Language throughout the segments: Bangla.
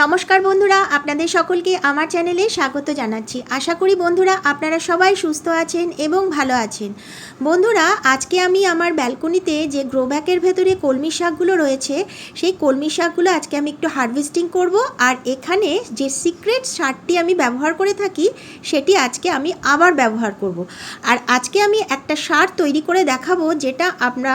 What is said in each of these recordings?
নমস্কার বন্ধুরা, আপনাদের সকলকে আমার চ্যানেলে স্বাগত জানাচ্ছি আশা করি বন্ধুরা, আপনারা সবাই সুস্থ আছেন এবং ভালো আছেন বন্ধুরা, আজকে আমি আমার ব্যালকনিতে যে গ্রো ব্যাগের ভেতরে কলমি শাকগুলো রয়েছে, সেই কলমি শাকগুলো আজকে আমি একটু হারভেস্টিং করব আর এখানে যে সিক্রেট সারটি আমি ব্যবহার করে থাকি, সেটি আজকে আমি আবার ব্যবহার করব। আর আজকে আমি একটা সার তৈরি করে দেখাবো, যেটা আমরা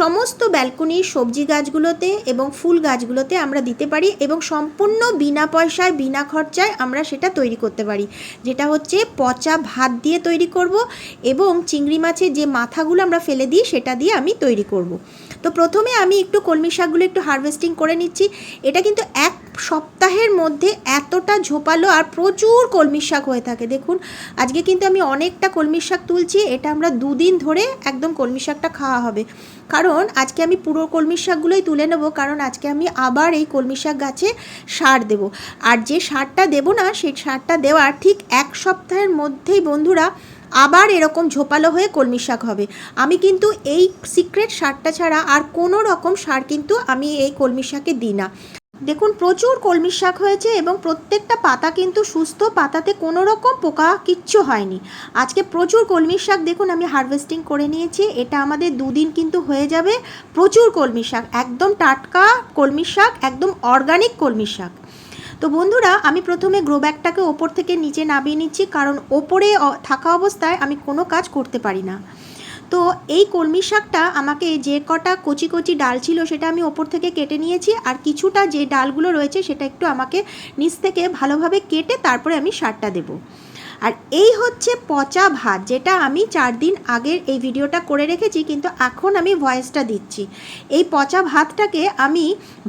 সমস্ত ব্যালকনির সবজি গাছগুলোতে এবং ফুল গাছগুলোতে আমরা দিতে পারি এবং সম্পূর্ণ বিনা পয়সায়, বিনা খরচায় আমরা সেটা তৈরি করতে পারি যেটা হচ্ছে পচা ভাত দিয়ে তৈরি করব এবং চিংড়ি মাছের যে মাথাগুলো আমরা ফেলে দিই সেটা দিয়ে আমি তৈরি করব। তো প্রথমে আমি একটু কলমি শাকগুলো একটু হারভেস্টিং করে নিচ্ছি এটা কিন্তু এক সপ্তাহের মধ্যে এতটা ঝোপালো আর প্রচুর কলমি শাক হয়ে থাকে। দেখুন, আজকে কিন্তু আমি অনেকটা কলমি শাক তুলছি, এটা আমরা দুদিন ধরে একদম কলমি শাকটা খাওয়া হবে। কারণ আজকে আমি পুরো কলমি শাকগুলোই তুলে নেব, কারণ আজকে আমি আবার এই কলমি শাক গাছে সার দেব। আর যে সারটা দেব না, সেই সারটা দেওয়ার ঠিক এক সপ্তাহের মধ্যেই বন্ধুরা আবার এরকম ঝোপালো হয়ে কলমি শাক হবে। আমি কিন্তু এই সিক্রেট সারটা ছাড়া আর কোনো রকম সার কিন্তু আমি এই কলমি শাকে দিই না। দেখুন, প্রচুর কলমি শাক হয়েছে এবং প্রত্যেকটা পাতা কিন্তু সুস্থ, পাতাতে কোনো রকম পোকা কিচ্ছু হয়নি। আজকে প্রচুর কলমি শাক দেখুন, আমি হারভেস্টিং করে নিয়েছি। এটা আমাদের দুদিন কিন্তু হয়ে যাবে প্রচুর কলমি শাক, একদম টাটকা কলমি শাক, একদম অর্গানিক কলমি শাক। তো বন্ধুরা, আমি প্রথমে গ্রো ব্যাগটাকে ওপর থেকে নিচে নামিয়ে নিচ্ছি, কারণ ওপরে থাকা অবস্থায় আমি কোনো কাজ করতে পারি না। তো এই কলমি শাকটা আমাকে যে কটা কচি কচি ডাল ছিল সেটা আমি ওপর থেকে কেটে নিয়েছি আর কিছুটা যে ডালগুলো রয়েছে সেটা একটু আমাকে নিচ থেকে ভালোভাবে কেটে তারপরে আমি সারটা দেবো। আর এই হচ্ছে পচা ভাত, যেটা আমি চার দিন আগের এই ভিডিওটা করে রেখেছি, কিন্তু এখন আমি ভয়েসটা দিচ্ছি। এই পচা ভাতটাকে আমি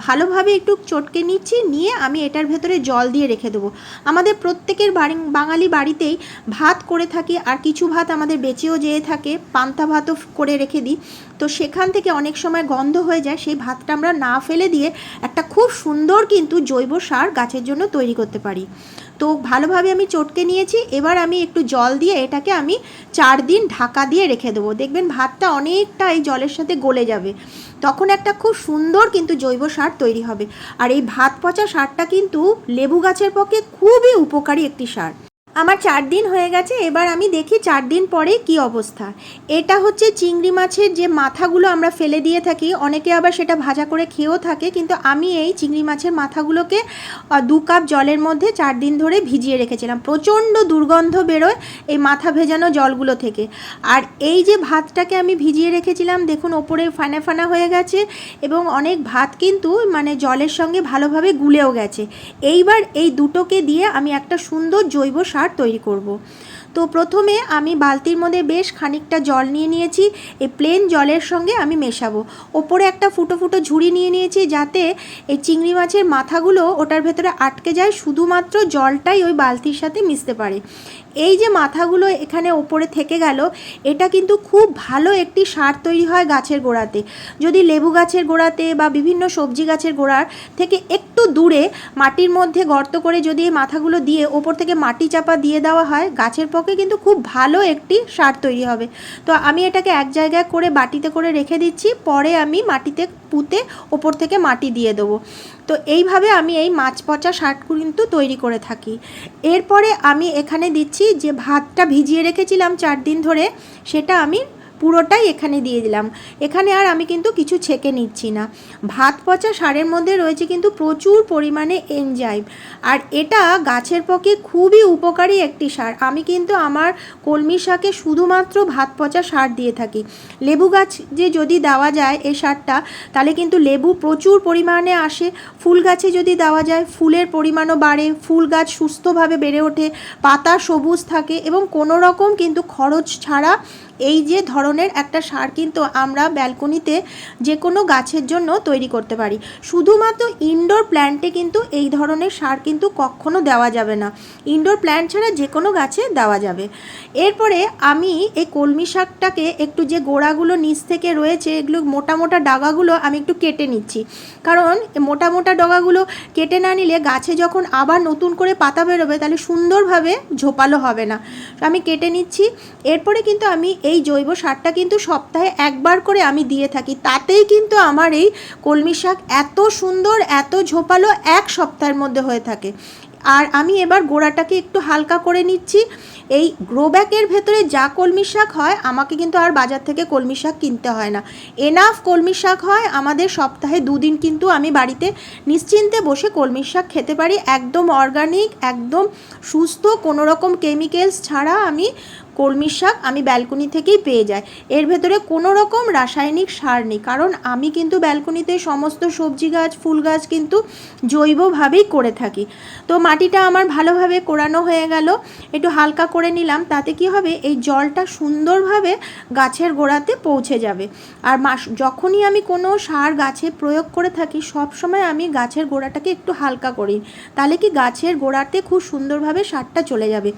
ভালোভাবে একটু চটকে নিচ্ছি, নিয়ে আমি এটার ভেতরে জল দিয়ে রেখে দেবো। আমাদের প্রত্যেকের বাড়ি, বাঙালি বাড়িতেই ভাত করে থাকি, আর কিছু ভাত আমাদের বেঁচেও যেয়ে থাকে, পান্তা ভাতও করে রেখে দিই। তো সেখান থেকে অনেক সময় গন্ধ হয়ে যায়, সেই ভাতটা আমরা না ফেলে দিয়ে একটা খুব সুন্দর কিন্তু জৈব সার গাছের জন্য তৈরি করতে পারি। তো ভালোভাবে আমি চটকে নিয়েছি। এবার আমি একটু জল দিয়ে এটাকে আমি চার দিন ঢাকা দিয়ে রেখে দেবো। দেখবেন ভাতটা অনেকটা এই জলের সাথে গলে যাবে। তখন একটা খুব সুন্দর কিন্তু জৈব সার তৈরি হবে। আর এই ভাত পচা সারটা কিন্তু লেবু গাছের পক্ষে খুবই উপকারী একটি সার। আমার চার দিন হয়ে গেছে, এবার আমি দেখি চার দিন পরে কি অবস্থা। এটা হচ্ছে চিংড়ি মাছের যে মাথাগুলো আমরা ফেলে দিয়ে থাকি, অনেকে আবার সেটা ভাজা করে খেয়েও থাকে, কিন্তু আমি এই চিংড়ি মাছের মাথাগুলোকে দু কাপ জলের মধ্যে চার দিন ধরে ভিজিয়ে রেখেছিলাম। প্রচণ্ড দুর্গন্ধ বেরোয় এই মাথা ভেজানো জলগুলো থেকে। আর এই যে ভাতটাকে আমি ভিজিয়ে রেখেছিলাম, দেখুন ওপরে ফানা ফানা হয়ে গেছে এবং অনেক ভাত কিন্তু মানে জলের সঙ্গে ভালোভাবে গুলেও গেছে। এইবার এই দুটোকে দিয়ে আমি একটা সুন্দর জৈব সার তৈরি করব। তো প্রথমে আমি বালতির মধ্যে বেশ খানিকটা জল নিয়ে নিয়েছি এই প্লেন জলের সঙ্গে আমি মেশাবো। ওপরে একটা ফুটো ফুটো ঝুড়ি নিয়ে নিয়েছি যাতে এই চিংড়ি মাছের মাথাগুলো ওটার ভেতরে আটকে যায়, শুধুমাত্র জলটাই ওই বালতির সাথে মিশতে পারে। এই যে মাথাগুলো এখানে ওপরে থেকে গেল, এটা কিন্তু খুব ভালো একটি সার তৈরি হয় গাছের গোড়াতে। যদি লেবু গাছের গোড়াতে বা বিভিন্ন সবজি গাছের গোড়ার থেকে একটু দূরে মাটির মধ্যে গর্ত করে যদি এই মাথাগুলো দিয়ে ওপর থেকে মাটি চাপা দিয়ে দেওয়া হয়, গাছের পক্ষে কিন্তু খুব ভালো একটি সার তৈরি হবে। তো আমি এটাকে এক জায়গায় করে বাটিতে করে রেখে দিচ্ছি, পরে আমি মাটিতে পুঁতে ওপর থেকে মাটি দিয়ে দেবো। তো এইভাবে আমি এই মাছ পচা শার্ট কিন্তু তৈরি করে থাকি। এরপরে আমি এখানে দিচ্ছি যে ভাতটা ভিজিয়ে রেখেছিলাম চার দিন ধরে, সেটা আমি পুরোটাই এখানে দিয়ে দিলাম। এখানে আর আমি কিন্তু কিছু ছেঁকে নিচ্ছি না। ভাত পচা সারের মধ্যে রয়েছে কিন্তু প্রচুর পরিমাণে এনজাইম আর এটা গাছের পক্ষে খুবই উপকারী একটি সার। আমি কিন্তু আমার কলমি শাকে শুধুমাত্র ভাত পচা সার দিয়ে থাকি। লেবু গাছ যে যদি দেওয়া যায় এই সারটা, তাহলে কিন্তু লেবু প্রচুর পরিমাণে আসে। ফুল গাছে যদি দেওয়া যায়, ফুলের পরিমাণও বাড়ে। ফুল গাছ সুস্থভাবে বেড়ে ওঠে। পাতা সবুজ থাকে এবং কোনো রকম কিন্তু খরচ ছাড়া এই যে ধরনের একটা সার কিন্তু আমরা ব্যালকনিতে যে কোনো গাছের জন্য তৈরি করতে পারি। শুধুমাত্র ইনডোর প্ল্যান্টে কিন্তু এই ধরনের সার কিন্তু কখনো দেওয়া যাবে না। ইনডোর প্ল্যান্ট ছাড়া যে কোনো গাছে দেওয়া যাবে। এরপরে আমি এই কলমি শাকটাকে একটু যে গোড়াগুলো নিচ থেকে রয়েছে, এগুলো মোটা মোটা ডাগাগুলো আমি একটু কেটে নিচ্ছি। কারণ মোটা মোটা ডগাগুলো কেটে না নিলে গাছে যখন আবার নতুন করে পাতা বেরোবে, তাহলে সুন্দরভাবে ঝোপালো হবে না। আমি কেটে নিচ্ছি। এরপরে কিন্তু আমি এই জৈব সারটা কিন্তু সপ্তাহে একবার করে আমি দিয়ে থাকি। তাতেই কিন্তু আমার এই কলমি শাক এত সুন্দর, এত ঝোপালো এক সপ্তাহের মধ্যে হয়ে থাকে। আর আমি এবার গোড়াটাকে একটু হালকা করে নিচ্ছি। এই গ্রো ব্যাগের ভেতরে যা কলমি শাক হয়, আমাকে কিন্তু আর বাজার থেকে কলমি শাক কিনতে হয় না। এনাফ কলমি শাক হয়, আমাদের সপ্তাহে দুদিন কিন্তু আমি বাড়িতে নিশ্চিন্তে বসে কলমি শাক খেতে পারি। একদম অর্গানিক একদম সুস্থ, কোনো রকম কেমিক্যালস ছাড়া আমি কলমি শাক আমি ব্যালকনি থেকেই পেয়ে যাই। এর ভেতরে কোনো রকম রাসায়নিক সার নেই, কারণ আমি কিন্তু ব্যালকনিতে সমস্ত সবজি গাছ, ফুল গাছ কিন্তু জৈবভাবেই করে থাকি। তো মাটিটা আমার ভালোভাবে কোরানো হয়ে গেল, একটু হালকা করে নিলাম, তাতে কি হবে, এই জলটা সুন্দরভাবে গাছের গোড়াতে পৌঁছে যাবে। আর মাস, যখনই আমি কোনো সার গাছে প্রয়োগ করে থাকি, সব সময় আমি গাছের গোড়াটাকে একটু হালকা করি, তাহলে কি গাছের গোড়াতে খুব সুন্দরভাবে সারটা চলে যাবে।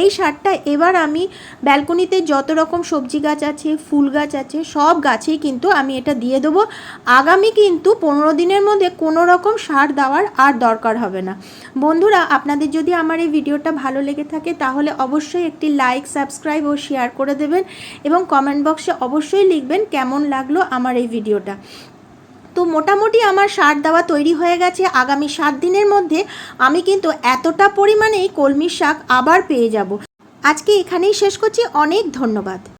এই সারটা এবার আমি ব্যালকনিতে যত রকম সবজি গাছ আছে, ফুল গাছ আছে, সব গাছেই কিন্তু আমি এটা দিয়ে দেবো। আগামী কিন্তু পনেরো দিনের মধ্যে কোনো রকম সার দেওয়ার আর দরকার হবে না। বন্ধুরা, আপনাদের যদি আমার এই ভিডিওটা ভালো লেগে থাকে, তাহলে অবশ্যই একটি লাইক সাবস্ক্রাইব ও শেয়ার করে দেবেন এবং কমেন্ট বক্সে অবশ্যই লিখবেন কেমন লাগল আমার এই ভিডিওটা। তো মোটামুটি আমার সার দেওয়া তৈরি হয়ে গেছে। আগামী সাত দিনের মধ্যে আমি কিন্তু এতটা পরিমাণেই কলমির শাক আবার পেয়ে যাব। আজকে এখানেই শেষ করছি। অনেক ধন্যবাদ।